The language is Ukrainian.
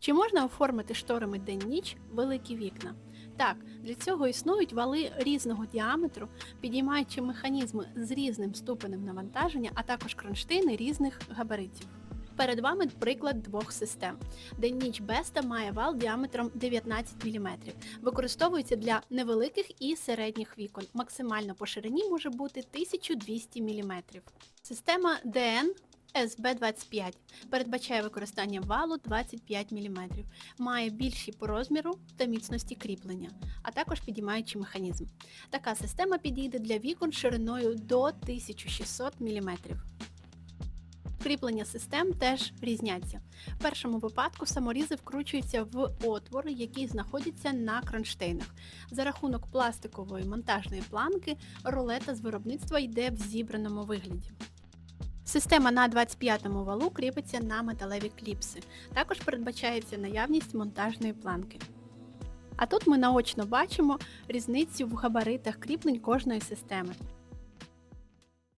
Чи можна оформити шторами день-ніч великі вікна? Так, для цього існують вали різного діаметру, підіймаючи механізми з різним ступенем навантаження, а також кронштейни різних габаритів. Перед вами приклад двох систем. День-ніч Беста має вал діаметром 19 мм. Використовується для невеликих і середніх вікон. Максимально по ширині може бути 1200 мм. Система DN SB25 передбачає використання валу 25 мм, має більші по розміру та міцності кріплення, а також підіймаючий механізм. Така система підійде для вікон шириною до 1600 мм. Кріплення систем теж різняться. В першому випадку саморізи вкручуються в отвори, які знаходяться на кронштейнах. За рахунок пластикової монтажної планки рулета з виробництва йде в зібраному вигляді. Система на 25-му валу кріпиться на металеві кліпси. Також передбачається наявність монтажної планки. А тут ми наочно бачимо різницю в габаритах кріплень кожної системи.